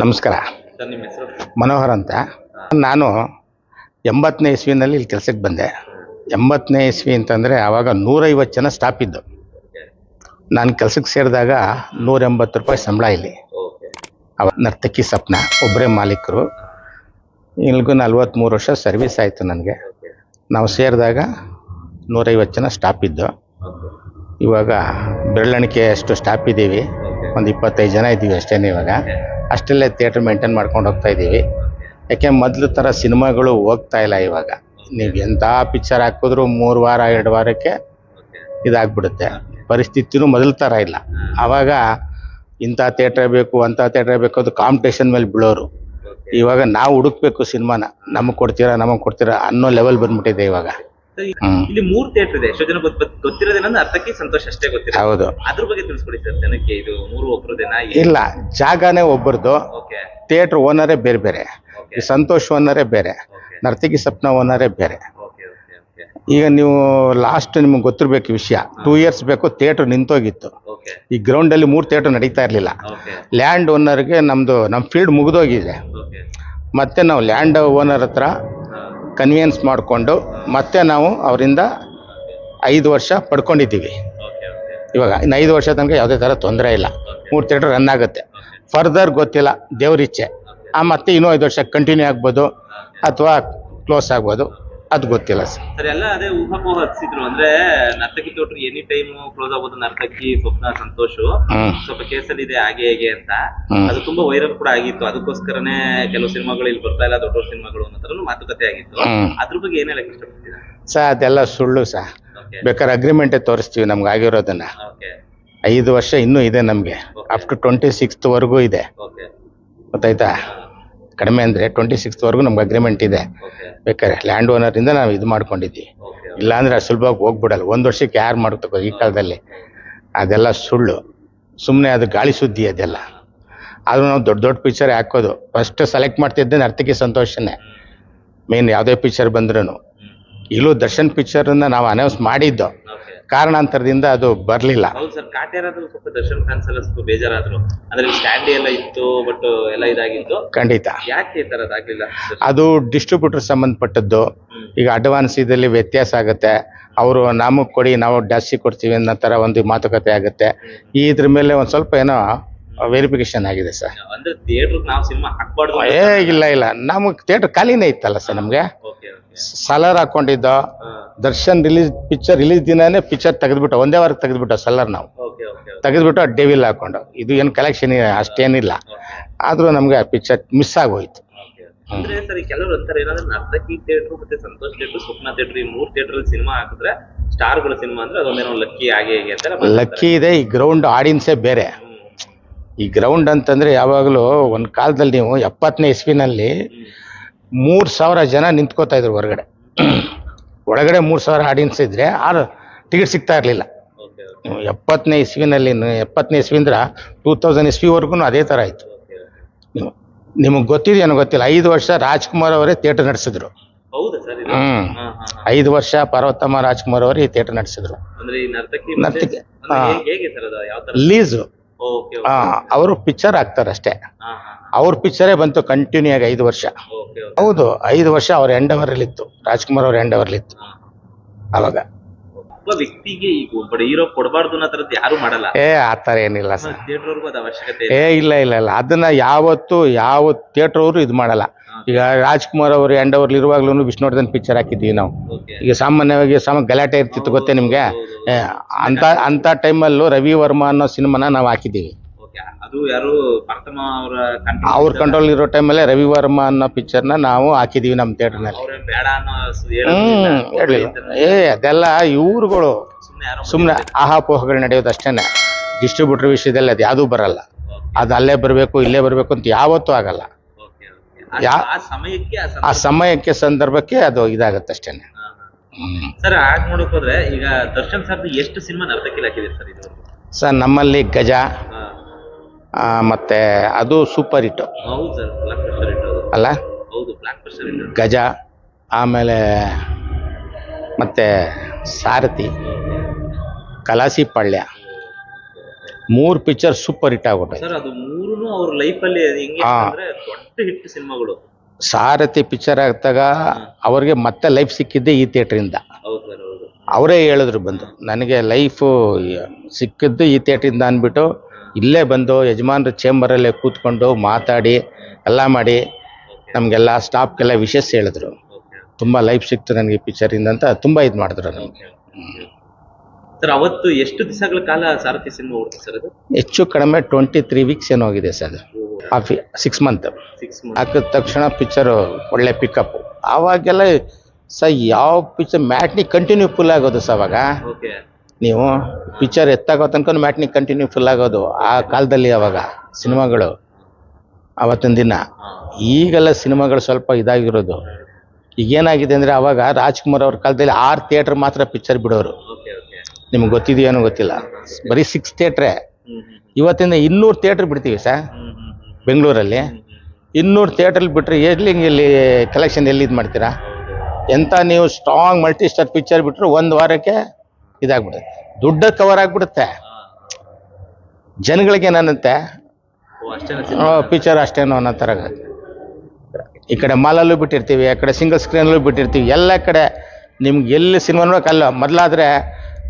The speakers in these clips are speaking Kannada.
ನಮಸ್ಕಾರ. ಮನೋಹರ್ ಅಂತ. ನಾನು ಎಂಬತ್ತನೇ ಇಸ್ವಿನಲ್ಲಿ ಇಲ್ಲಿ ಕೆಲಸಕ್ಕೆ ಬಂದೆ. ಎಂಬತ್ತನೇ ಇಸ್ವಿ ಅಂತಂದರೆ ಆವಾಗ ನೂರೈವತ್ತು ಜನ ಸ್ಟಾಪ್ ಇದ್ದು. ನಾನು ಕೆಲಸಕ್ಕೆ ಸೇರಿದಾಗ ನೂರ ಎಂಬತ್ತು ರೂಪಾಯಿ ಸಂಬಳ ಇಲ್ಲಿ. ಅವ ನರ್ತಕಿ ಸಪ್ನ ಒಬ್ಬರೇ ಮಾಲೀಕರು. ಇಲ್ಲಿಗೂ ನಲ್ವತ್ತ್ಮೂರು ವರ್ಷ ಸರ್ವಿಸ್ ಆಯಿತು ನನಗೆ. ನಾವು ಸೇರಿದಾಗ ನೂರೈವತ್ತು ಜನ ಸ್ಟಾಪ್ ಇದ್ದು. ಇವಾಗ ಬೆರಳಿಕೆ ಅಷ್ಟು ಸ್ಟಾಪ್ ಇದ್ದೀವಿ ಒಂದು ಇಪ್ಪತ್ತೈದು ಜನ ಇದ್ದೀವಿ ಅಷ್ಟೇ ಇವಾಗ. ಅಷ್ಟೆಲ್ಲೇ ಥಿಯೇಟ್ರ್ ಮೇಂಟೈನ್ ಮಾಡ್ಕೊಂಡು ಹೋಗ್ತಾ ಇದ್ದೀವಿ. ಯಾಕೆ ಮೊದಲು ಥರ ಸಿನಿಮಾಗಳು ಹೋಗ್ತಾ ಇಲ್ಲ ಇವಾಗ. ನೀವು ಎಂಥ ಪಿಕ್ಚರ್ ಹಾಕಿದ್ರು ಮೂರು ವಾರ, ಎರಡು ವಾರಕ್ಕೆ ಇದಾಗ್ಬಿಡುತ್ತೆ. ಪರಿಸ್ಥಿತಿನೂ ಮೊದಲ ಥರ ಇಲ್ಲ. ಆವಾಗ ಇಂಥ ಥಿಯೇಟ್ರೇ ಬೇಕು, ಅಂಥ ಥಿಯೇಟ್ರೇ ಬೇಕು ಅದು ಕಾಂಪಿಟೇಷನ್ ಮೇಲೆ ಬೀಳೋರು. ಇವಾಗ ನಾವು ಹುಡುಕ್ಬೇಕು ಸಿನಿಮಾನ. ನಮಗೆ ಕೊಡ್ತೀರಾ ನಮಗೆ ಕೊಡ್ತೀರಾ ಅನ್ನೋ ಲೆವೆಲ್ ಬಂದ್ಬಿಟ್ಟಿದೆ ಇವಾಗ. ಸರ್, ಇಲ್ಲಿ ಮೂರ್ ಥಿಯೇಟರ್ ಇದೆ. ಎಷ್ಟೋ ಜನ ಗೊತ್ತಿರೋದೇನ ಅರ್ಥಕ್ಕೆ ಸಂತೋಷ ಅಷ್ಟೇ ಗೊತ್ತಿರೋದು ಹೌದು. ಅದ್ರ ಬಗ್ಗೆ ತಿಳಿಸ್ಕೊಡಿ ಸರ್ ಜನಕ್ಕೆ ಇದು ಮೂರು ಒಬ್ಬರದೇನಾ ಇಲ್ಲ ಜಾಗನೇ ಒಬ್ಬರದು ಓಕೆ. ಥಿಯೇಟರ್ ಓನರೇ ಬೇರೆ ಬೇರೆ. ಈ ಸಂತೋಷ್ ಓನರೇ ಬೇರೆ. ನರ್ತಕಿ ಸಪ್ನ ಓನರೇ ಬೇರೆ. Okay okay okay. ಈಗ ನೀವು ಲಾಸ್ಟ್ ನಿಮ್ಗೆ ಗೊತ್ತಿರಬೇಕು ವಿಷಯ. ಟೂ ಇಯರ್ಸ್ ಬೇಕು ಥಿಯೇಟರ್ ನಿಂತೋಗಿತ್ತು. ಓಕೆ. ಈ ಗ್ರೌಂಡಲ್ಲಿ ಮೂರು ಥಿಯೇಟರ್ ನಡೀತಾ ಇರಲಿಲ್ಲ. ಓಕೆ. ಲ್ಯಾಂಡ್ ಓನರ್ಗೆ ನಮ್ಮದು ನಮ್ಮ ಫೀಲ್ಡ್ ಮುಗಿದೋಗಿದೆ. ಓಕೆ. ಮತ್ತೆ ನಾವು ಲ್ಯಾಂಡ್ ಓನರ್ ಹತ್ರ ಕನ್ವಿಯನ್ಸ್ ಮಾಡಿಕೊಂಡು ಮತ್ತೆ ನಾವು ಅವರಿಂದ ಐದು ವರ್ಷ ಪಡ್ಕೊಂಡಿದ್ದೀವಿ. ಇವಾಗ ಇನ್ನು ಐದು ವರ್ಷ ತನಕ ಯಾವುದೇ ಥರ ತೊಂದರೆ ಇಲ್ಲ. ಮೂರು ಥಿಯೇಟ್ರ್ ರನ್ ಆಗುತ್ತೆ. ಫರ್ದರ್ ಗೊತ್ತಿಲ್ಲ, ದೇವ್ರಿಚ್ಛೆ. ಆ ಮತ್ತೆ ಇನ್ನೂ ಐದು ವರ್ಷ ಕಂಟಿನ್ಯೂ ಆಗ್ಬೋದು, ಅಥವಾ ಕ್ಲೋಸ್ ಆಗ್ಬೋದು. ಅದು ಗೊತ್ತಿಲ್ಲ ಸರ್. ಸರ್ ಎಲ್ಲ ಅದೇ ಊಹಾಮೋಹ ಹಚ್ಚಿದ್ರು. ಅಂದ್ರೆ ನರ್ತಕಿ ತೋಟ ಎನಿ ಟೈಮ್ ಕ್ಲೋಸ್ ಆಗ್ಬೋದು ನರ್ತಕಿ ಸ್ವಪ್ನ ಸಂತೋಷು. ಸ್ವಲ್ಪ ಕೇಸಲ್ಲಿ ಇದೆ ಹಾಗೆ ಹೇಗೆ ಅಂತ. ಹ್ಮ್. ಅದು ತುಂಬಾ ವೈರಲ್ ಕೂಡ ಆಗಿತ್ತು. ಅದಕ್ಕೋಸ್ಕರನೇ ಕೆಲವು ಸಿನಿಮಾಗಳು ಇಲ್ಲಿ ಬರ್ತಾ ಇಲ್ಲ ದೊಡ್ಡ ದೊಡ್ಡ ಸಿನಿಮಾಗಳು ಅನ್ನೋ ಥರನೂ ಮಾತುಕತೆ ಆಗಿತ್ತು. ಹ್ಮ್. ಅದ್ರ ಬಗ್ಗೆ ಏನ್ ಹೇಳಕ್ ಇಷ್ಟಪಡ್ತೀರಾ? ಸರ್ ಅದೆಲ್ಲ ಸುಳ್ಳು ಸರ್. ಓಕೆ ಬೇಕಾದ್ರೆ ಅಗ್ರಿಮೆಂಟೇ ತೋರಿಸ್ತೀವಿ ನಮ್ಗೆ ಆಗಿರೋದನ್ನ. ಓಕೆ ಐದು ವರ್ಷ ಇನ್ನೂ ಇದೆ ನಮಗೆ. ಅಪ್ ಟು ಟ್ವೆಂಟಿ ಸಿಕ್ಸ್ತ್ವರೆಗೂ ಇದೆ. ಓಕೆ ಗೊತ್ತಾಯ್ತಾ? ಕಡಿಮೆ ಅಂದರೆ ಟ್ವೆಂಟಿ ಸಿಕ್ಸ್ತ್ವರೆಗೂ ನಮ್ಗೆ ಅಗ್ರಿಮೆಂಟ್ ಇದೆ. ಬೇಕಾದ್ರೆ ಲ್ಯಾಂಡ್ ಓನರಿಂದ ನಾವು ಇದು ಮಾಡ್ಕೊಂಡಿದ್ದೀವಿ ಇಲ್ಲಾಂದರೆ ಸುಲಭವಾಗಿ ಹೋಗ್ಬಿಡಲ್ಲ. ಒಂದು ವರ್ಷಕ್ಕೆ ಯಾರು ಮಾಡ್ತಕ್ಕೋ ಈ ಕಾಲದಲ್ಲಿ? ಅದೆಲ್ಲ ಸುಳ್ಳು. ಸುಮ್ಮನೆ ಅದು ಗಾಳಿ ಸುದ್ದಿ ಅದೆಲ್ಲ. ಆದರೂ ನಾವು ದೊಡ್ಡ ದೊಡ್ಡ ಪಿಕ್ಚರ್ ಹಾಕೋದು. ಫಸ್ಟ್ ಸೆಲೆಕ್ಟ್ ಮಾಡ್ತಿದ್ದೆ ನರ್ತಕಿ ಸಂತೋಷನೇ. ಮೇನ್ ಯಾವುದೇ ಪಿಕ್ಚರ್ ಬಂದ್ರೂ ಇಲ್ಲೂ ದರ್ಶನ್ ಪಿಕ್ಚರನ್ನು ನಾವು ಅನೌನ್ಸ್ ಮಾಡಿದ್ದು. ಕಾರಣಾಂತರದಿಂದ ಅದು ಬರಲಿಲ್ಲ. ಹೌದು ಸರ್ ಕಾಟ್ಯಾರಾದ್ರು ಸ್ವಲ್ಪ ದರ್ಶನ್ ಫ್ಯಾನ್ಸ್ ಎಲ್ಲ ಸ್ವಲ್ಪ ಬೇಜಾರಾದ್ರು. ಅಂದ್ರೆ ಸ್ಟ್ಯಾಂಡಿ ಎಲ್ಲ ಇತ್ತು ಬಟ್ ಎಲ್ಲ ಇದಾಗಿತ್ತು. ಖಂಡಿತ. ಯಾಕೆ ಈ ಅದು ಡಿಸ್ಟ್ರಿಬ್ಯೂಟರ್ ಸಂಬಂಧಪಟ್ಟದ್ದು. ಈಗ ಅಡ್ವಾನ್ಸ್ ಇದರಲ್ಲಿ ವ್ಯತ್ಯಾಸ ಆಗುತ್ತೆ. ಅವರು ನಮಗೆ ಕೊಡಿ ನಾವು ಜಾಸ್ತಿ ಕೊಡ್ತೀವಿ ಅನ್ನೋ ಥರ ಒಂದು ಮಾತುಕತೆ ಆಗುತ್ತೆ. ಈ ಇದ್ರ ಮೇಲೆ ಒಂದು ಸ್ವಲ್ಪ ಏನೋ ವೆರಿಫಿಕೇಶನ್ ಆಗಿದೆ ಸರ್. ಅಂದ್ರೆ ಥಿಯೇಟರ್ ನಾವು ಸಿನಿಮಾ ಹಾಕ್ಬಾರ್ದು ಏ ಇಲ್ಲ ಇಲ್ಲ. ನಮಗೆ ಥಿಯೇಟರ್ ಖಾಲಿನೇ ಇತ್ತಲ್ಲ ಸರ್ ನಮಗೆ. ಸಲರ್ ಹಾಕೊಂಡಿದ್ದೋ. ದರ್ಶನ್ ರಿಲೀಸ್ ಪಿಕ್ಚರ್ ರಿಲೀಸ್ ದಿನಾನೇ ಪಿಕ್ಚರ್ ತೆಗೆದ್ಬಿಟ್ಟು ಒಂದೇ ವಾರ ತೆಗೆದ್ಬಿಟ್ಟು ಸಲರ್ ನಾವು. ತೆಗೆದ್ಬಿಟ್ಟು ಡೆವಿಲ್ ಹಾಕೊಂಡು. ಇದು ಏನು ಕಲೆಕ್ಷನ್ ಅಷ್ಟೇನಿಲ್ಲ. ಆದರೂ ನಮಗೆ ಆ ಪಿಕ್ಚರ್ ಮಿಸ್ ಆಗೋಯ್ತು. ಅಂದ್ರೆ ಸರ್ ಕೆಲವರು ಅಂತಾರೆ ಏನಂದ್ರೆ ನರ್ತಕಿ ಥಿಯೇಟರ್ ಮತ್ತೆ ಸಂತೋಷ್ ಥಿಯೇಟರ್ ಸ್ವಪ್ನ ಥಿಯೇಟರ್ ಈ ಮೂರ್ ಥಿಯೇಟರ್ ಸಿನಿಮಾ ಹಾಕಿದ್ರೆ ಸ್ಟಾರ್ಗಳ ಸಿನಿಮಾ ಅಂದ್ರೆ ಅದೊಂದೇನೋ ಲಕ್ಕಿ ಹಾಗೆ ಹೇಗೆ ಅಂತಾರೆ ಲಕ್ಕಿ ಇದೆ ಈ ಗ್ರೌಂಡ್ ಆಡಿಯನ್ಸೇ ಬೇರೆ. ಈ ಗ್ರೌಂಡ್ ಅಂತಂದ್ರೆ ಯಾವಾಗಲೂ ಒಂದು ಕಾಲದಲ್ಲಿ ನೀವು ಎಪ್ಪತ್ತನೇ ಇಸ್ವಿನಲ್ಲಿ ಮೂರು ಸಾವಿರ ಜನ ನಿಂತ್ಕೋತಾ ಇದ್ರು ಹೊರಗಡೆ. ಒಳಗಡೆ ಮೂರು ಸಾವಿರ ಆಡಿಯನ್ಸ್ ಇದ್ದರೆ ಆರು ಟಿಕೆಟ್ ಸಿಗ್ತಾ ಇರಲಿಲ್ಲ. ಎಪ್ಪತ್ತನೇ ಇಸ್ವಿನಲ್ಲಿ ಎಪ್ಪತ್ತನೇ ಇಸ್ವಿಂದ್ರ ಟೂ ತೌಸಂಡ್ ಇಸ್ವಿವರೆಗೂ ಅದೇ ಥರ ಆಯಿತು. ನಿಮಗೆ ಗೊತ್ತಿದೆಯೇನೋ ಗೊತ್ತಿಲ್ಲ. ಐದು ವರ್ಷ ರಾಜ್ಕುಮಾರ್ ಅವರೇ ಥಿಯೇಟರ್ ನಡೆಸಿದ್ರು. ಹ್ಮ್. ಐದು ವರ್ಷ ಪರ್ವತಮ್ಮ ರಾಜ್ಕುಮಾರ್ ಅವರೇ ಈ ಥಿಯೇಟರ್ ನಡೆಸಿದ್ರು. ನರ್ತಕಿ ಲೀಸು ಅವರು ಪಿಕ್ಚರ್ ಹಾಕ್ತಾರೆ ಅಷ್ಟೇ ಅವ್ರ ಪಿಕ್ಚರೇ ಬಂತು ಕಂಟಿನ್ಯೂ ಆಗಿ ಐದು ವರ್ಷ. ಹೌದು ಐದು ವರ್ಷ ಅವ್ರ ಎಂಡ್ ಇತ್ತು. ರಾಜ್ಕುಮಾರ್ ಅವ್ರ ಎಂಡ್ ಇತ್ತು. ಅವಾಗ. ವ್ಯಕ್ತಿಗೆ ಈಗ ಹೀರೋ ಕೊಡಬಾರ್ದು ಯಾರು ಮಾಡಲ್ಲ. ಏ ಆ ಥರ ಏನಿಲ್ಲ ಸರ್. ಅದು ಅವಶ್ಯಕತೆ ಏ ಇಲ್ಲ ಇಲ್ಲ ಇಲ್ಲ. ಅದನ್ನ ಯಾವತ್ತು ಯಾವ ಥಿಯೇಟರ್ ಅವರು ಇದು ಮಾಡಲ್ಲ. ಈಗ ರಾಜ್ಕುಮಾರ್ ಅವರು ಎಂಡ್ ಅವರ್ ಇರುವಾಗ್ಲೂ ವಿಷ್ಣುವರ್ಧನ್ ಪಿಕ್ಚರ್ ಹಾಕಿದ್ವಿ ನಾವು. ಈಗ ಸಾಮಾನ್ಯವಾಗಿ ಸಮ ಗಲಾಟೆ ಇರ್ತಿತ್ತು ಗೊತ್ತೇ ನಿಮಗೆ? ಅಂತ ಅಂತ ಟೈಮಲ್ಲೂ ರವಿ ವರ್ಮ ಅನ್ನೋ ಸಿನಿಮಾನ ನಾವು ಹಾಕಿದ್ದೀವಿ. ಅದು ಯಾರು ಪಾರ್ಥಮ ಅವರ ಅವ್ರ ಕಂಟ್ರೋಲ್ ಇರೋ ಟೈಮಲ್ಲೇ ರವಿ ವರ್ಮ ಅನ್ನೋ ಪಿಕ್ಚರ್ನ ನಾವು ಹಾಕಿದ್ದೀವಿ ನಮ್ಮ ಥಿಯೇಟರ್ನಲ್ಲಿ ಹ್ಞೂ ಹೇಳಲಿಲ್ಲ ಏ ಅದೆಲ್ಲ ಇವ್ರುಗಳು ಸುಮ್ಮನೆ ಆಹಾಪೋಹಗಳು ನಡೆಯೋದು ಡಿಸ್ಟ್ರಿಬ್ಯೂಟರ್ ವಿಷಯದಲ್ಲಿ ಅದು ಯಾವುದೂ ಬರಲ್ಲ. ಅದು ಅಲ್ಲೇ ಬರಬೇಕು ಇಲ್ಲೇ ಬರಬೇಕು ಅಂತ ಯಾವತ್ತೂ ಆಗಲ್ಲ. ಆ- ಸಮಯಕ್ಕೆ ಸಂದರ್ಭಕ್ಕೆ ಅದು ಇದಾಗತ್ತೆ. ಸರ್ ಹಾಗೆ ನೋಡಕ್ ಹೋದ್ರೆ ಈಗ ದರ್ಶನ್ ಸರ್ ಎಷ್ಟು ಸಿನಿಮಾ ನರ್ತಕಿಲ್ ಹಾಕಿದೆ ಸರ್ ಇದು? ಸರ್ ನಮ್ಮಲ್ಲಿ ಗಜ. ಆ, ಮತ್ತೆ ಅದು ಸೂಪರ್ ಹಿಟ್ಟು. ಹೌದು ಸರ್ ಬ್ಲಾಕ್ ಪ್ರೆಷರ್ ಇಟ್ಟೋದು ಅಲ್ಲ? ಹೌದು ಬ್ಲಾಕ್ ಪ್ರೆಷರ್ ಇಟ್ಟೋದು ಗಜ ಆಮೇಲೆ ಮತ್ತೆ ಸಾರಥಿ ಕಲಾಸಿ ಪಳ್ಯ. ಮೂರು ಪಿಕ್ಚರ್ ಸೂಪರ್ ಹಿಟ್ ಆಗ್ಬಿಟ್ಟು ಸರ್ ಅದು ಮೂರುನು ಅವ್ರ ಲೈಫ್ ಅಲ್ಲಿ ಹೆಂಗೆ ಹಾ. ಅಂದ್ರೆ ದೊಡ್ಡ ಹಿಟ್ ಸಿನಿಮಾಗಳು. ಸಾರಥಿ ಪಿಕ್ಚರ್ ಆಗ್ತಾಗ ಅವ್ರಿಗೆ ಮತ್ತೆ ಲೈಫ್ ಸಿಕ್ಕಿದ್ದೆ ಈ ಥಿಯೇಟ್ರಿಂದ ಹೌದು ಸರ್ ಹೌದು. ಅವರೇ ಹೇಳಿದ್ರು ಬಂದು ನನಗೆ ಲೈಫು ಸಿಕ್ಕಿದ್ದು ಈ ಥಿಯೇಟ್ರಿಂದ ಅಂದ್ಬಿಟ್ಟು ಇಲ್ಲೇ ಬಂದು ಯಜಮಾನ್ರ ಚೇಂಬರಲ್ಲೇ ಕೂತ್ಕೊಂಡು ಮಾತಾಡಿ ಎಲ್ಲ ಮಾಡಿ ನಮಗೆಲ್ಲ ಸ್ಟಾಫ್ಗೆಲ್ಲ ವಿಶೇಷ ಹೇಳಿದ್ರು. ತುಂಬ ಲೈಫ್ ಸಿಕ್ತು ನನಗೆ ಈ ಪಿಕ್ಚರಿಂದ ಅಂತ ತುಂಬ ಇದು ಮಾಡಿದ್ರು ನಮಗೆ ಸರ್ ಅವತ್ತು ಎಷ್ಟು ದಿವಸಗಳ ಕಾಲ ಸಾರಥಿ ಸಿನಿಮಾ ಓಡ್ತು ಸರ್ ಅದು? ಹೆಚ್ಚು ಕಡಿಮೆ ಟ್ವೆಂಟಿ ತ್ರೀ ವೀಕ್ಸ್ ಏನೋ ಹೋಗಿದೆ ಸರ್. ಆ ಸಿಕ್ಸ್ ಮಂತ್ ಸಿಕ್ಸ್ ಹಾಕಿದ ತಕ್ಷಣ ಪಿಕ್ಚರು ಒಳ್ಳೆ ಪಿಕಪ್ ಆವಾಗೆಲ್ಲ ಸರ್ ಯಾವ ಪಿಕ್ಚರ್ ಮ್ಯಾಟ್ನಿ ಕಂಟಿನ್ಯೂ ಫುಲ್ ಆಗೋದು ಸರ್ ಅವಾಗ. ಓಕೆ. ನೀವು ಪಿಕ್ಚರ್ ಎತ್ತಾಗೋ ತನಕ ಮ್ಯಾಟ್ನಿ ಕಂಟಿನ್ಯೂ ಫುಲ್ ಆಗೋದು ಆ ಕಾಲದಲ್ಲಿ ಅವಾಗ ಸಿನಿಮಾಗಳು. ಅವತ್ತಿನ ದಿನ. ಈಗೆಲ್ಲ ಸಿನಿಮಾಗಳು ಸ್ವಲ್ಪ ಇದಾಗಿರೋದು. ಈಗೇನಾಗಿದೆ ಅಂದರೆ ಅವಾಗ ರಾಜ್ಕುಮಾರ್ ಅವ್ರ ಕಾಲದಲ್ಲಿ ಆರು ಥಿಯೇಟ್ರ್ ಮಾತ್ರ ಪಿಕ್ಚರ್ ಬಿಡೋರು. ನಿಮ್ಗೆ ಗೊತ್ತಿದೆಯೇನೋ ಗೊತ್ತಿಲ್ಲ. ಬರೀ ಸಿಕ್ಸ್ ಥಿಯೇಟ್ರೇ ಇವತ್ತಿಂದ ಇನ್ನೂರು ಥಿಯೇಟ್ರ್ ಬಿಡ್ತೀವಿ ಸರ್ ಬೆಂಗಳೂರಲ್ಲಿ. ಇನ್ನೂರು ಥಿಯೇಟ್ರಲ್ಲಿ ಬಿಟ್ಟರೆ ಎಲ್ಲಿ ಇಲ್ಲಿ ಕಲೆಕ್ಷನ್ ಎಲ್ಲಿ ಇದು ಮಾಡ್ತೀರಾ? ಎಂಥ ನೀವು ಸ್ಟ್ರಾಂಗ್ ಮಲ್ಟಿ ಸ್ಟಾರ್ ಪಿಕ್ಚರ್ ಬಿಟ್ಟರು ಒಂದು ವಾರಕ್ಕೆ ಇದಾಗ್ಬಿಡುತ್ತೆ. ದುಡ್ಡ ಕವರ್ ಆಗಿಬಿಡುತ್ತೆ. ಜನಗಳಿಗೆ ಏನಂತೆ? ಪಿಕ್ಚರ್ ಅಷ್ಟೇನೋ ಅನ್ನೋ ಥರ. ಈ ಕಡೆ ಮಾಲಲ್ಲೂ ಬಿಟ್ಟಿರ್ತೀವಿ ಆ ಕಡೆ ಸಿಂಗಲ್ ಸ್ಕ್ರೀನಲ್ಲೂ ಬಿಟ್ಟಿರ್ತೀವಿ ಎಲ್ಲ ಕಡೆ. ನಿಮ್ಗೆ ಎಲ್ಲಿ ಸಿನಿಮಾ ನೋಡೋಕ್ಕಲ್ಲ ಮೊದಲಾದರೆ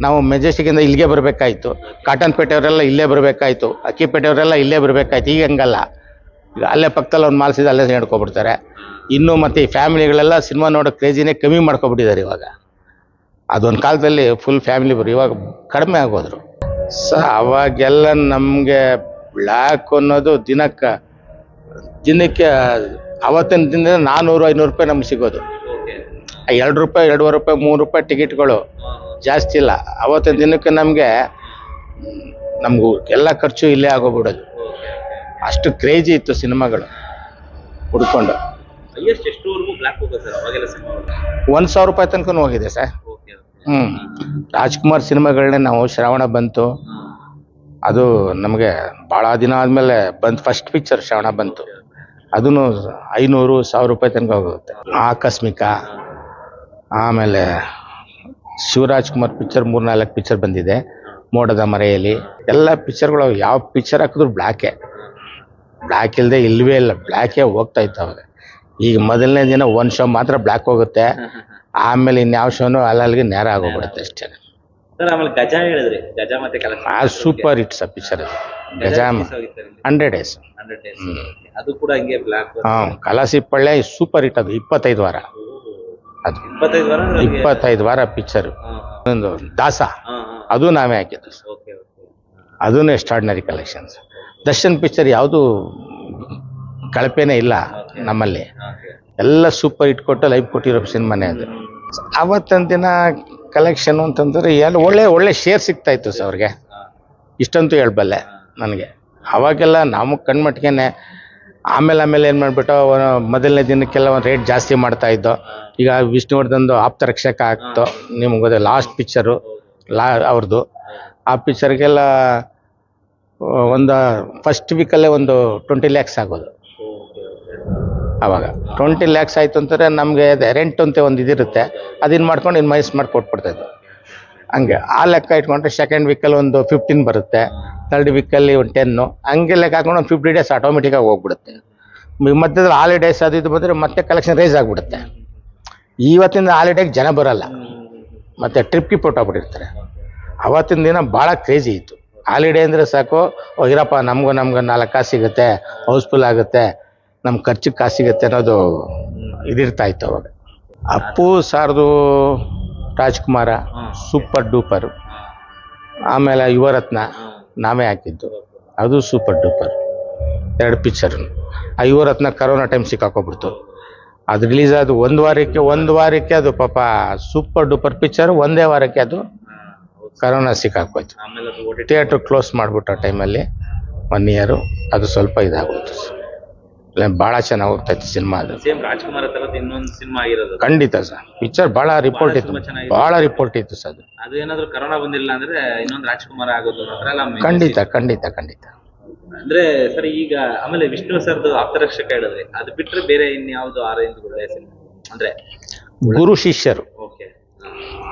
ನಾವು ಮೆಜೆಸ್ಟಿಕಿಂದ ಇಲ್ಲಿಗೆ ಬರಬೇಕಾಯ್ತು. ಕಾಟನ್ ಪೇಟೆಯವರೆಲ್ಲ ಇಲ್ಲೇ ಬರಬೇಕಾಯ್ತು. ಅಕ್ಕಿಪೇಟೆಯವರೆಲ್ಲ ಇಲ್ಲೇ ಬರಬೇಕಾಯ್ತು. ಈಗ ಹಂಗಲ್ಲ. ಈಗ ಅಲ್ಲೇ ಪಕ್ಕದಲ್ಲಿ ಒಂದು ಮಾಲ್ಸಿದ ಅಲ್ಲೇ ಹಿಡ್ಕೊಬಿಡ್ತಾರೆ ಇನ್ನು ಮತ್ತು ಈ ಫ್ಯಾಮಿಲಿಗಳೆಲ್ಲ ಸಿನಿಮಾ ನೋಡೋ ಕ್ರೇಜಿನೇ ಕಮ್ಮಿ ಮಾಡ್ಕೊಬಿಟ್ಟಿದ್ದಾರೆ ಇವಾಗ. ಅದೊಂದು ಕಾಲದಲ್ಲಿ ಫುಲ್ ಫ್ಯಾಮಿಲಿ ಬರು. ಇವಾಗ ಕಡಿಮೆ ಆಗೋದ್ರು. ಸ ಅವಾಗೆಲ್ಲ ನಮಗೆ ಬ್ಲ್ಯಾಕ್ ಅನ್ನೋದು ದಿನಕ್ಕೆ ದಿನಕ್ಕೆ ಅವತ್ತಿನ ದಿನ ನಾನ್ನೂರು ಐನೂರು ರೂಪಾಯಿ ನಮ್ಗೆ ಸಿಗೋದು. ಎರಡು ರೂಪಾಯಿ ಎರಡೂವರೆ ರೂಪಾಯಿ ಮೂರು ರೂಪಾಯಿ ಟಿಕೆಟ್ಗಳು ಜಾಸ್ತಿ ಇಲ್ಲ. ಅವತ್ತಿನ ದಿನಕ್ಕೆ ನಮಗೆ ನಮಗೂ ಎಲ್ಲ ಖರ್ಚು ಇಲ್ಲೇ ಆಗೋಗ್ಬಿಡೋದು. ಅಷ್ಟು ಕ್ರೇಜಿ ಇತ್ತು ಸಿನಿಮಾಗಳು ಹುಡ್ಕೊಂಡು. ಒಂದು ಸಾವಿರ ರೂಪಾಯಿ ತನಕ ಹೋಗಿದೆ ಸರ್. ಹ್ಞೂ ರಾಜ್ಕುಮಾರ್ ಸಿನಿಮಾಗಳನ್ನೇ ನಾವು ಶ್ರಾವಣ ಬಂತು. ಅದು ನಮಗೆ ಭಾಳ ದಿನ ಆದಮೇಲೆ ಬಂತು ಫಸ್ಟ್ ಪಿಕ್ಚರ್ ಶ್ರಾವಣ ಬಂತು. ಅದೂ ಐನೂರು ಸಾವಿರ ರೂಪಾಯಿ ತನಕ ಹೋಗುತ್ತೆ. ಆಕಸ್ಮಿಕ ಆಮೇಲೆ ಶಿವರಾಜ್ ಕುಮಾರ್ ಪಿಕ್ಚರ್ ಮೂರ್ನಾಲ್ಕು ಪಿಕ್ಚರ್ ಬಂದಿದೆ. ಮೋಡದ ಮರೆಯಲ್ಲಿ. ಎಲ್ಲ ಪಿಕ್ಚರ್ಗಳು ಯಾವ ಪಿಕ್ಚರ್ ಹಾಕಿದ್ರು ಬ್ಲ್ಯಾಕೆ ಬ್ಲ್ಯಾಕ್ ಇಲ್ಲದೆ ಇಲ್ಲವೇ ಇಲ್ಲ. ಬ್ಲ್ಯಾಕೇ ಹೋಗ್ತಾ ಇತ್ತು ಅವಾಗ. ಈಗ ಮೊದಲನೇ ದಿನ ಒಂದು ಶೋ ಮಾತ್ರ ಬ್ಲ್ಯಾಕ್ ಹೋಗುತ್ತೆ. ಆಮೇಲೆ ಇನ್ಯಾವ ಶೋನು ಅಲ್ಲಲ್ಲಿಗೆ ನೇರ ಆಗೋಗ್ಬಿಡುತ್ತೆ ಅಷ್ಟೇ. ಆಮೇಲೆ ಗಜ ಹೇಳಿದ್ರಿ. ಗಜ ಮತ್ತೆ ಆ ಸೂಪರ್ ಹಿಟ್ಸ್ ಆ ಪಿಕ್ಚರ್ ಅದು. ಗಜಾಮ ಹಂಡ್ರೆಡ್ ಡೇಸ್ ಹಂಡ್ರೆಡ್ ಡೇಸ್ ಅದು ಕೂಡ ಹಂಗೆ ಬ್ಲಾಕ್ ಹಾಂ ಕಲಾಸಿಪ್ಪಳ್ಳೆ ಸೂಪರ್ ಹಿಟ್ ಅದು ಇಪ್ಪತ್ತೈದು ವಾರ. ಅದು. ಇಪ್ಪತ್ತೈದು ವಾರ ಪಿಕ್ಚರು ಒಂದು ದಾಸ. ಅದು ನಾವೇ ಹಾಕಿದ್ದು. ಅದೂ ಎಕ್ಸ್ಟ್ರಾರ್ಡಿನರಿ ಕಲೆಕ್ಷನ್ಸ್ ದರ್ಶನ್ ಪಿಕ್ಚರ್ ಯಾವುದು ಕಳಪೆನೇ ಇಲ್ಲ ನಮ್ಮಲ್ಲಿ. ಎಲ್ಲ ಸೂಪರ್ ಹಿಟ್ ಕೊಟ್ಟು ಲೈಫ್ ಕೊಟ್ಟಿರೋ ಸಿನಿಮಾನೇ ಅದು. ಅವತ್ತಿನ ದಿನ ಕಲೆಕ್ಷನ್ ಅಂತಂದ್ರೆ ಎಲ್ಲ ಒಳ್ಳೆ ಒಳ್ಳೆ ಶೇರ್ ಸಿಗ್ತಾ ಇತ್ತು ಸರ್ ಅವ್ರಿಗೆ. ಇಷ್ಟಂತೂ ಹೇಳಬಲ್ಲೆ ನನಗೆ. ಅವಾಗೆಲ್ಲ ನಾವು ಕಣ್ಮಟ್ಟಿಗೆನೆ ಆಮೇಲೆ ಆಮೇಲೆ ಏನು ಮಾಡಿಬಿಟ್ಟು ಮೊದಲನೇ ದಿನಕ್ಕೆಲ್ಲ ಒಂದು ರೇಟ್ ಜಾಸ್ತಿ ಮಾಡ್ತಾ ಇದ್ದೋ. ಈಗ ವಿಷ್ಣುವರ್ಧನ್ದು ಆಪ್ತ ರಕ್ಷಕ ಆಗ್ತು. ನಿಮ್ಗೆ ಗೊತ್ತೆ ಲಾಸ್ಟ್ ಪಿಕ್ಚರು ಲಾ ಅವ್ರದ್ದು ಆ ಪಿಕ್ಚರ್ಗೆಲ್ಲ ಒಂದು ಫಸ್ಟ್ ವೀಕಲ್ಲೇ ಒಂದು ಟ್ವೆಂಟಿ ಲ್ಯಾಕ್ಸ್ ಆಗೋದು. ಆವಾಗ ಟ್ವೆಂಟಿ ಲ್ಯಾಕ್ಸ್ ಆಯಿತು ಅಂತಂದರೆ ನಮಗೆ ರೆಂಟ್ ಅಂತ ಒಂದು ಇದಿರುತ್ತೆ. ಅದನ್ನು ಮಾಡ್ಕೊಂಡು ಇನ್ನು ಮೈಸ್ ಮಾಡಿ ಕೊಟ್ಬಿಡ್ತಾಯಿದ್ದು ಹಂಗೆ ಆ ಲೆಕ್ಕ ಇಟ್ಕೊಂಡ್ರೆ ಸೆಕೆಂಡ್ ವೀಕಲ್ಲಿ ಒಂದು ಫಿಫ್ಟೀನ್ ಬರುತ್ತೆ. ಥರ್ಡ್ ವೀಕಲ್ಲಿ ಒಂದು ಟೆನ್ನು ಹಂಗೆ ಲೆಕ್ಕ ಹಾಕೊಂಡು ಒಂದು ಫಿಫ್ಟಿ ಡೇಸ್ ಆಟೋಮೆಟಿಕ್ಕಾಗಿ ಹೋಗ್ಬಿಡುತ್ತೆ. ಮಧ್ಯದಲ್ಲಿ ಹಾಲಿಡೇಸ್ ಅದು ಇದು ಬಂದರೆ ಮತ್ತೆ ಕಲೆಕ್ಷನ್ ರೈಸ್ ಆಗಿಬಿಡುತ್ತೆ. ಇವತ್ತಿಂದ ಹಾಲಿಡೇಗೆ ಜನ ಬರಲ್ಲ. ಮತ್ತು ಟ್ರಿಪ್ಗೆ ಕೊಟ್ಟೋಗ್ಬಿಟ್ಟಿರ್ತಾರೆ ಅವತ್ತಿನ ದಿನ ಭಾಳ ಕ್ರೇಜಿ ಇತ್ತು. ಹಾಲಿಡೇ ಅಂದರೆ ಸಾಕು ಓ ಇರಪ್ಪ ನಮಗೂ ನಮ್ಗೆ ನಾಲ್ಕು ಕಾಸು ಸಿಗುತ್ತೆ ಹೌಸ್ಫುಲ್ ಆಗುತ್ತೆ ನಮ್ಮ ಖರ್ಚಿಗೆ ಕಾಸು ಸಿಗುತ್ತೆ ಅನ್ನೋದು ಇದಿರ್ತಾ ಇತ್ತು ಅವಾಗ. ಅಪ್ಪು ಸಾರ್ದು ರಾಜ್ಕುಮಾರ ಸೂಪರ್ ಡೂಪರ್ ಆಮೇಲೆ ಯುವರತ್ನ. ನಾವೇ ಹಾಕಿದ್ದು. ಅದು ಸೂಪರ್ ಡೂಪರ್ ಎರಡು ಪಿಕ್ಚರ್ ಆ ಹತ್ತನ ಕರೋನಾ ಟೈಮ್ ಸಿಕ್ಕಾಕೊಬಿಡ್ತು. ಅದು ರಿಲೀಸ್ ಆದ ಒಂದು ವಾರಕ್ಕೆ ಒಂದು ವಾರಕ್ಕೆ ಅದು ಪಾಪ ಸೂಪರ್ ಡೂಪರ್ ಪಿಕ್ಚರ್ ಒಂದೇ ವಾರಕ್ಕೆ ಅದು ಕರೋನಾ ಸಿಕ್ಕಾಕೋಯ್ತು. ಥಿಯೇಟ್ರ್ ಕ್ಲೋಸ್ ಮಾಡಿಬಿಟ್ಟು ಆ ಟೈಮಲ್ಲಿ ಒನ್ ಇಯರು ಅದು ಸ್ವಲ್ಪ ಇದಾಗೋಯ್ತು. ಭಾಳ ಚೆನ್ನಾಗಿ ಹೋಗ್ತಾ ಇತ್ತು ಸಿನಿಮಾ ಅದು. ಸೇಮ್ ರಾಜ್ಕುಮಾರ್ ತರದ್ ಇನ್ನೊಂದು ಸಿನಿಮಾ ಆಗಿರೋದು ಖಂಡಿತ ಸರ್. ಪಿಕ್ಚರ್ ಭಾಳ ರಿಪೋರ್ಟ್ ಇತ್ತು. ಬಹಳ ಚೆನ್ನಾಗಿದೆ. ಭಾಳ ರಿಪೋರ್ಟ್ ಇತ್ತು ಸರ್ ಅದು. ಏನಾದ್ರು ಕರೋನಾ ಬಂದಿಲ್ಲ ಅಂದ್ರೆ ಇನ್ನೊಂದು ರಾಜ್ಕುಮಾರ್ ಆಗೋದು ಖಂಡಿತ ಖಂಡಿತ ಖಂಡಿತ. ಅಂದ್ರೆ ಸರ್ ಈಗ ಆಮೇಲೆ ವಿಷ್ಣು ಸರ್ದು ಆಪ್ತರಕ್ಷಕ ಹೇಳಿದ್ರಿ. ಅದು ಬಿಟ್ರೆ ಬೇರೆ ಇನ್ಯಾವುದು ಆ ರೇಂಜ್ ಸಿನಿಮಾ? ಅಂದ್ರೆ ಗುರು ಶಿಷ್ಯರು. ಓಕೆ.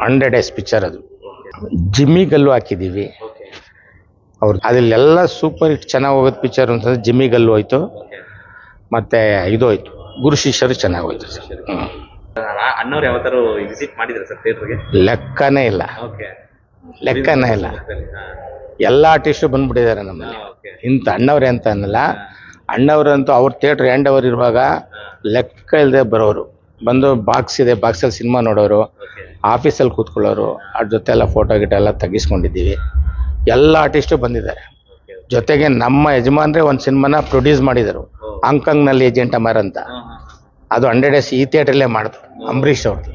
ಹಂಡ್ರೆಡ್ ಎಸ್ ಪಿಕ್ಚರ್ ಅದು. ಓಕೆ. ಜಿಮ್ಮಿ ಗಲ್ಲು ಹಾಕಿದೀವಿ. ಓಕೆ. ಅವ್ರು ಅದಲ್ಲೆಲ್ಲ ಸೂಪರ್ ಹಿಟ್ ಚೆನ್ನಾಗಿ ಹೋಗೋದು ಪಿಕ್ಚರ್ ಅಂತಂದ್ರೆ ಜಿಮ್ಮಿ ಗಲ್ಲು ಹೋಯ್ತು. ಮತ್ತೆ ಇದು ಹೋಯ್ತು ಗುರು ಶಿಷ್ಯರು ಚೆನ್ನಾಗಿ ಹೋಯ್ತು ಸರ್. ಅಣ್ಣವ್ರು ಯಾವತ್ತಾರು ವಿಸಿಟ್ ಮಾಡಿದ್ರೆ ಸರ್ ಥಿಯೇಟರ್ಗೆ ಲೆಕ್ಕನೇ ಇಲ್ಲ. ಓಕೆ. ಲೆಕ್ಕನೇ ಇಲ್ಲ. ಎಲ್ಲ ಆರ್ಟಿಸ್ಟು ಬಂದ್ಬಿಟ್ಟಿದ್ದಾರೆ ನಮ್ಮಲ್ಲಿ. ಇಂತ ಇಂಥ ಅಣ್ಣವ್ರೆ ಅಂತ ಅನ್ನಲ್ಲ. ಅಣ್ಣವ್ರಂತೂ ಅವ್ರ ಥಿಯೇಟ್ರ್ ಎಂಡ್ ಅವರ್ ಇರುವಾಗ ಲೆಕ್ಕ ಇಲ್ಲದೆ ಬರೋರು. ಬಂದು ಬಾಕ್ಸ್ ಇದೆ ಬಾಕ್ಸಲ್ಲಿ ಸಿನಿಮಾ ನೋಡೋರು ಆಫೀಸಲ್ಲಿ ಕೂತ್ಕೊಳ್ಳೋರು ಅವ್ರ ಜೊತೆ ಎಲ್ಲ ಫೋಟೋ ಗಿಟೋ ಎಲ್ಲ ತೆಗಿಸ್ಕೊಂಡಿದ್ದೀವಿ. ಎಲ್ಲ ಆರ್ಟಿಸ್ಟು ಬಂದಿದ್ದಾರೆ. ಜೊತೆಗೆ ನಮ್ಮ ಯಜಮಾನ್ರೆ ಒಂದು ಸಿನಿಮಾನ ಪ್ರೊಡ್ಯೂಸ್ ಮಾಡಿದರು. ಹಾಂಗ್ಕಾಂಗ್ನಲ್ಲಿ ಏಜೆಂಟ್ ಅಮರ್ ಅಂತ. ಅದು ಹಂಡ್ರೆಡ್ ಎಸ್ ಈ ಥಿಯೇಟ್ರಲ್ಲೇ ಮಾಡಿದ್ರು ಅಂಬರೀಶ್ ಅವ್ರದ್ದು.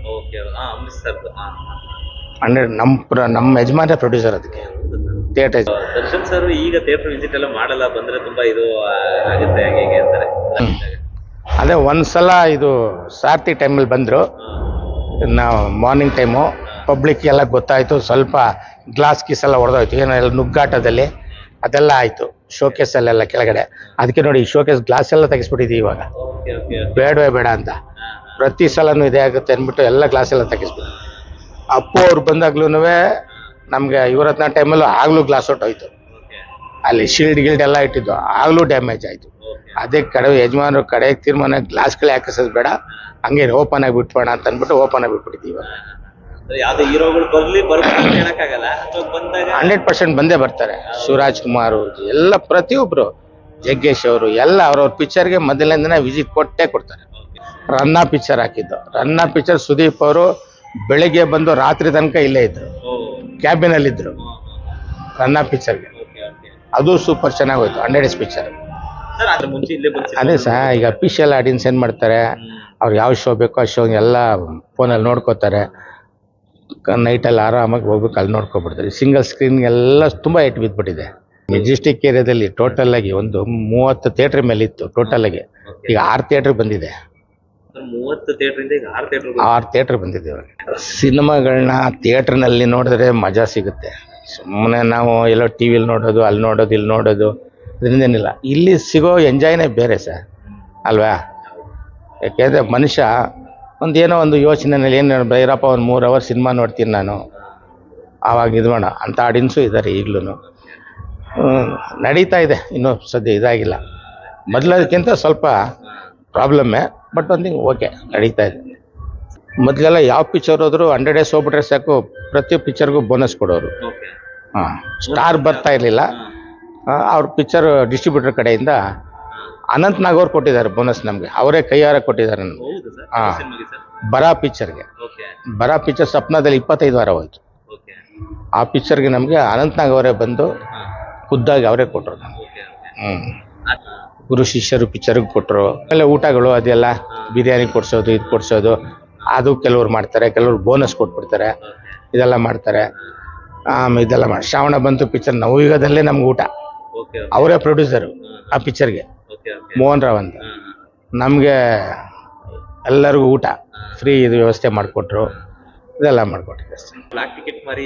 ಹಂಡ್ರೆಡ್ ನಮ್ಮ ನಮ್ಮ ಯಜಮಾನ್ರೆ ಪ್ರೊಡ್ಯೂಸರ್ ಅದಕ್ಕೆ. ಥಿಯೇಟರ್ ದರ್ಶನ್ ಸರ್ ಈಗ ಥಿಯೇಟರ್ ವಿಸಿಟ್ ಎಲ್ಲ ಮಾಡಲ್ಲ ಬಂದ್ರೆ ತುಂಬಾ ಇದು ಆಗುತ್ತೆ ಹಾಗೆ ಅಂತಾರೆ. ಅದೇ ಒಂದ್ಸಲ ಇದು ಸಾರ್ತಿ ಟೈಮಲ್ಲಿ ಬಂದರು. ನಾವು ಮಾರ್ನಿಂಗ್ ಟೈಮು ಪಬ್ಲಿಕ್ ಎಲ್ಲ ಗೊತ್ತಾಯಿತು ಸ್ವಲ್ಪ ಗ್ಲಾಸ್ ಗೀಸ್ ಎಲ್ಲ ಹೊಡೆದೋಯ್ತು. ಏನೋ ಎಲ್ಲ ನುಗ್ಗಾಟದಲ್ಲಿ. ಅದೆಲ್ಲ ಆಯಿತು. ಶೋಕೇಸಲ್ಲೆಲ್ಲ ಕೆಳಗಡೆ. ಅದಕ್ಕೆ ನೋಡಿ ಶೋಕೇಸ್ ಗ್ಲಾಸ್ ಎಲ್ಲ ತೆಗೆಸ್ಬಿಟ್ಟಿದ್ದೀವಿ ಇವಾಗ. ಬೇಡವೇ ಬೇಡ ಅಂತ. ಪ್ರತಿ ಸಲನೂ ಇದೇ ಆಗುತ್ತೆ ಅಂದ್ಬಿಟ್ಟು ಎಲ್ಲ ಗ್ಲಾಸ್ ಎಲ್ಲ ತೆಗೆಸ್ಬಿಟ್ಟು. ಅಪ್ಪು ಅವ್ರು ಬಂದಾಗ್ಲೂ ನಮಗೆ ಇವರತ್ನ ಟೈಮಲ್ಲೂ ಆಗಲೂ ಗ್ಲಾಸ್ ಹೊಟ್ಟೋಯ್ತು. ಓಕೆ ಅಲ್ಲಿ ಶೀಲ್ಡ್ ಗಿಲ್ಡ್ ಎಲ್ಲ ಇಟ್ಟಿದ್ದು. ಆಗಲೂ ಡ್ಯಾಮೇಜ್ ಆಯಿತು. ಅದೇ ಕಡೆ ಯಜಮಾನರು ಕಡೆಗೆ ತೀರ್ಮಾನ ಗ್ಲಾಸ್ಗಳು ಹಾಕಿಸೋದು ಬೇಡ. ಹಂಗೆ ಓಪನ್ ಆಗಿ ಬಿಟ್ಬೇಡ ಅಂತ ಅಂದ್ಬಿಟ್ಟು ಓಪನ್ ಆಗಿ ಬಿಟ್ಬಿಟ್ಟಿದ್ದೀವಿ ಯಾವ್ದು ಹೀರೋಗಳು ಬರ್ಲಿ ಬರ್ಬೋದು ಹೇಳಕ್ಕಾಗಲ್ಲ. ಅಥವಾ ಬಂದಾಗ ಹಂಡ್ರೆಡ್ ಪರ್ಸೆಂಟ್ ಬಂದೇ ಬರ್ತಾರೆ. ಶಿವರಾಜ್ ಕುಮಾರ್ ಎಲ್ಲ ಪ್ರತಿಯೊಬ್ಬರು ಜಗ್ಗೇಶ್ ಅವರು ಎಲ್ಲ ಅವ್ರವ್ರ ಪಿಕ್ಚರ್ಗೆ ಮೊದಲನೇ ವಿಸಿಟ್ ಕೊಟ್ಟೇ ಕೊಡ್ತಾರೆ. ರನ್ನ ಪಿಕ್ಚರ್ ಹಾಕಿದ್ದು. ರನ್ನ ಪಿಕ್ಚರ್ ಸುದೀಪ್ ಅವರು ಬೆಳಿಗ್ಗೆ ಬಂದು ರಾತ್ರಿ ತನಕ ಇಲ್ಲೇ ಇದ್ರು. ಕ್ಯಾಬಿನಲ್ಲಿ ಇದ್ರು ರನ್ನ ಪಿಕ್ಚರ್ಗೆ ಅದು ಸೂಪರ್ ಚೆನ್ನಾಗಿ ಹೋಯ್ತು ಹಂಡ್ರೆಡ್ ಎಸ್ ಪಿಕ್ಚರ್ ಸರ್ ಅದ್ರ ಮುಂಚೆ ಇಲ್ಲೇ ಬಂದು ಅದೇ ಸಹ ಈಗ ಅಫಿಷಿಯಲ್ ಆಡಿಯನ್ಸ್ ಏನು ಮಾಡ್ತಾರೆ? ಅವ್ರು ಯಾವ ಶೋ ಬೇಕೋ ಆ ಶೋ ಎಲ್ಲ ಫೋನಲ್ಲಿ ನೋಡ್ಕೋತಾರೆ. ನೈಟಲ್ಲಿ ಆರಾಮಾಗಿ ಹೋಗ್ಬೇಕು ಅಲ್ಲಿ ನೋಡ್ಕೊಬಿಡ್ತಾರೆ ಸಿಂಗಲ್ ಸ್ಕ್ರೀನ್ ಎಲ್ಲ ತುಂಬ ಏಟ್ ಬಿದ್ದುಬಿಟ್ಟಿದೆ ಮೆಜೆಸ್ಟಿಕ್ ಏರಿಯಾದಲ್ಲಿ ಟೋಟಲ್ಲಾಗಿ ಆಗಿ ಒಂದು ಮೂವತ್ತು ಥಿಯೇಟ್ರ್ ಮೇಲೆ ಇತ್ತು ಟೋಟಲ್ ಆಗಿ. ಈಗ ಆರು ಥಿಯೇಟ್ರ್ ಬಂದಿದೆ. ಆರು ಥಿಯೇಟ್ರ್ ಬಂದಿದೆ. ಇವಾಗ. ಸಿನಿಮಾಗಳನ್ನ ಥಿಯೇಟ್ರ್ನಲ್ಲಿ ನೋಡಿದ್ರೆ ಮಜಾ ಸಿಗುತ್ತೆ. ಸುಮ್ಮನೆ ನಾವು ಎಲ್ಲೋ ಟಿ ವಿಲಿ ನೋಡೋದು ಅಲ್ಲಿ ನೋಡೋದು ಇಲ್ಲಿ ನೋಡೋದು ಇದರಿಂದೇನಿಲ್ಲ ಇಲ್ಲಿ ಸಿಗೋ ಎಂಜಾಯ್ನೇ ಬೇರೆ ಸರ್. ಅಲ್ವಾ? ಯಾಕೆಂದರೆ ಮನುಷ್ಯ ಒಂದು ಏನೋ ಒಂದು ಯೋಚನೆಯಲ್ಲಿ ಏನು ಭೈರಪ್ಪ ಒಂದು ಮೂರು ಅವರ್ ಸಿನಿಮಾ ನೋಡ್ತೀನಿ ನಾನು. ಆವಾಗ ಇದು ಮಾಡ ಅಂಥ ಆಡಿಯನ್ಸು ಇದ್ದಾರೆ ಈಗಲೂ ನಡೀತಾ ಇದೆ. ಇನ್ನೂ ಸದ್ಯ ಇದಾಗಿಲ್ಲ. ಮೊದಲದಕ್ಕಿಂತ ಸ್ವಲ್ಪ ಪ್ರಾಬ್ಲಮ್ಮೇ ಬಟ್ ಒಂದು ಓಕೆ ನಡೀತಾ ಇದೆ. ಮೊದಲೆಲ್ಲ ಯಾವ ಪಿಕ್ಚರ್ ಹೋದರೂ ಹಂಡ್ರೆಡ್ ಡೇಸ್ ಹೋಗ್ಬಿಟ್ರೆ ಸಾಕು ಪ್ರತಿ ಪಿಕ್ಚರ್ಗೂ ಬೋನಸ್ ಕೊಡೋರು. ಹಾಂ ಸ್ಟಾರ್ ಬರ್ತಾ ಇರಲಿಲ್ಲ. ಅವ್ರ ಪಿಕ್ಚರ್ ಡಿಸ್ಟ್ರಿಬ್ಯೂಟರ್ ಕಡೆಯಿಂದ ಅನಂತ್ ನಾಗ್ ಅವ್ರು ಕೊಟ್ಟಿದ್ದಾರೆ ಬೋನಸ್ ನಮಗೆ. ಅವರೇ ಕೈಯಾರ ಕೊಟ್ಟಿದ್ದಾರೆ ನಮ್ಗೆ. ಹಾ. ಬರಾ ಪಿಕ್ಚರ್ಗೆ ಬರಾ ಪಿಕ್ಚರ್ ಸ್ವಪ್ನದಲ್ಲಿ ಇಪ್ಪತ್ತೈದು ವಾರ ಹೋಯ್ತು. ಆ ಪಿಕ್ಚರ್ಗೆ ನಮಗೆ ಅನಂತ್ ನಾಗ್ ಅವರೇ ಬಂದು ಖುದ್ದಾಗಿ ಅವರೇ ಕೊಟ್ಟರು ಹ್ಞೂ ಗುರು ಶಿಷ್ಯರು ಪಿಕ್ಚರ್ಗೆ ಕೊಟ್ಟರು ಆಮೇಲೆ ಊಟಗಳು ಅದೆಲ್ಲ ಬಿರಿಯಾನಿ ಕೊಡ್ಸೋದು ಇದು ಕೊಡ್ಸೋದು. ಅದು ಕೆಲವ್ರು ಮಾಡ್ತಾರೆ ಕೆಲವ್ರು ಬೋನಸ್ ಕೊಟ್ಬಿಡ್ತಾರೆ. ಇದೆಲ್ಲ ಮಾಡ್ತಾರೆ. ಆಮೇಲೆ ಇದೆಲ್ಲ ಮಾಡಿ ಶ್ರಾವಣ ಬಂತು ಪಿಕ್ಚರ್ ನವಯುಗದಲ್ಲೇ ನಮ್ಗೆ ಊಟ. ಅವರೇ ಪ್ರೊಡ್ಯೂಸರು ಆ ಪಿಕ್ಚರ್ಗೆ ಮೋಹನ್ ರಾವ್ ಅಂತ. ನಮಗೆ ಎಲ್ಲರಿಗೂ ಊಟ ಫ್ರೀ ಇದು ವ್ಯವಸ್ಥೆ ಮಾಡಿಕೊಟ್ರು. ಇದೆಲ್ಲ ಮಾಡಿಕೊಟ್ಟಿದೆ ಬ್ಲಾಕ್ ಟಿಕೆಟ್ ಮಾರಿ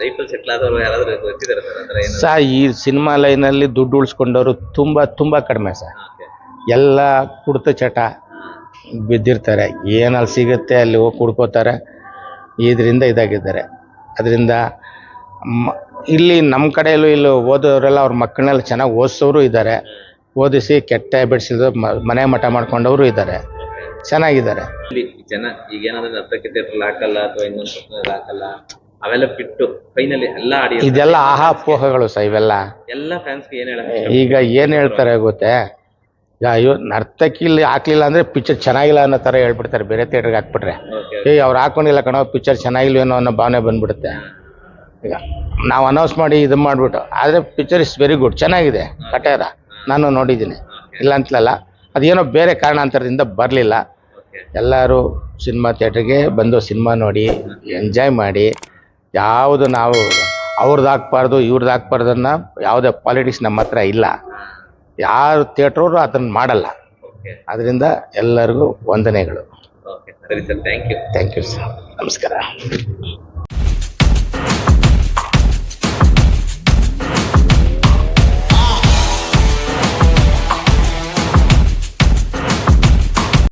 ಲೈಫಲ್ಲಿ ಸೆಟ್ಲ್ ಆದವರು ಯಾರಾದ್ರೂ ಗೊತ್ತಿದ್ದಾರೆ ಸರ್ ಅಂದ್ರೆ ಏನು ಸಹ ಈ ಸಿನಿಮಾ ಲೈನಲ್ಲಿ ದುಡ್ಡು ಉಳಿಸ್ಕೊಂಡವರು ತುಂಬ ತುಂಬ ಕಡಿಮೆ ಸರ್. ಎಲ್ಲ ಕುಡ್ತ ಚಟ ಬಿದ್ದಿರ್ತಾರೆ. ಏನಲ್ಲಿ ಸಿಗುತ್ತೆ ಅಲ್ಲಿ ಹೋಗಿ ಕುಡ್ಕೋತಾರೆ. ಇದರಿಂದ ಇದಾಗಿದ್ದಾರೆ. ಅದರಿಂದ ಇಲ್ಲಿ ನಮ್ಮ ಕಡೆಯಲ್ಲೂ ಇಲ್ಲಿ ಓದೋರೆಲ್ಲ ಅವ್ರ ಮಕ್ಕಳನ್ನೆಲ್ಲ ಚೆನ್ನಾಗಿ ಓದಿಸೋರು ಇದ್ದಾರೆ. ಓದಿಸಿ ಕೆಟ್ಟ ಹ್ಯಾಬಿಟ್ಸ್ ಇಲ್ಲದ ಮನೆ ಮಠ ಮಾಡ್ಕೊಂಡವರು ಇದ್ದಾರೆ ಚೆನ್ನಾಗಿದ್ದಾರೆ. ಇಲ್ಲಿ ಜನ ಈಗ ಏನಾದ್ರೆ ಅರ್ಧಕ್ಕೆ ಥಿಯೇಟರ್ ಹಾಕಲ್ಲ ಅಥವಾ ಇನ್ನೊಂದು ಸ್ವಪ್ನದಲ್ಲಿ ಹಾಕಲ್ಲ ಅವೆಲ್ಲ ಬಿಟ್ಟು ಫೈನಲಿ ಎಲ್ಲ ಆಡಿ ಇದೆಲ್ಲ ಆಹಾಪೋಹಗಳು ಸಹ ಇವೆಲ್ಲ. ಎಲ್ಲ ಫ್ಯಾನ್ಸ್ಗೆ ಏನ್ ಹೇಳಕ್ ಈಗ ಏನು ಹೇಳ್ತಾರೆ ಗೊತ್ತೇ? ಈಗ ಅಯ್ಯೋ ನರ್ತಕಿ ಇಲ್ಲಿ ಹಾಕ್ಲಿಲ್ಲ ಅಂದರೆ ಪಿಕ್ಚರ್ ಚೆನ್ನಾಗಿಲ್ಲ ಅನ್ನೋ ಥರ ಹೇಳ್ಬಿಡ್ತಾರೆ ಬೇರೆ ಥಿಯೇಟ್ರಿಗೆ ಹಾಕ್ಬಿಟ್ರೆ. ಏಯ್ ಅವ್ರು ಹಾಕೊಂಡಿಲ್ಲ ಕಣೋ ಪಿಕ್ಚರ್ ಚೆನ್ನಾಗಿಲ್ವೇನೋ ಅನ್ನೋ ಭಾವನೆ ಬಂದ್ಬಿಡುತ್ತೆ. ಈಗ ನಾವು ಅನೌನ್ಸ್ ಮಾಡಿ ಇದು ಮಾಡಿಬಿಟ್ಟು ಆದರೆ ಪಿಕ್ಚರ್ ಇಸ್ ವೆರಿ ಗುಡ್ ಚೆನ್ನಾಗಿದೆ ಕಟ್ಟಾರ ನಾನು ನೋಡಿದ್ದೀನಿ. ಇಲ್ಲ ಅಂತಲಲ್ಲ ಅದೇನೋ ಬೇರೆ ಕಾರಣಾಂತರದಿಂದ ಬರಲಿಲ್ಲ. ಎಲ್ಲರೂ ಸಿನಿಮಾ ಥಿಯೇಟ್ರಿಗೆ ಬಂದು ಸಿನಿಮಾ ನೋಡಿ ಎಂಜಾಯ್ ಮಾಡಿ ಯಾವುದು ನಾವು ಅವ್ರದ್ದು ಹಾಕ್ಬಾರ್ದು ಇವ್ರದ್ದು ಹಾಕ್ಬಾರ್ದು ಅನ್ನೋ ಯಾವುದೇ ಪಾಲಿಟಿಕ್ಸ್ ನಮ್ಮ ಹತ್ರ ಇಲ್ಲ. ಯಾರು ಥಿಯೇಟ್ರವರು ಅದನ್ನು ಮಾಡಲ್ಲ. ಅದರಿಂದ ಎಲ್ಲರಿಗೂ ವಂದನೆಗಳು. ಸರಿ sir thank you thank you sir ನಮಸ್ಕಾರ.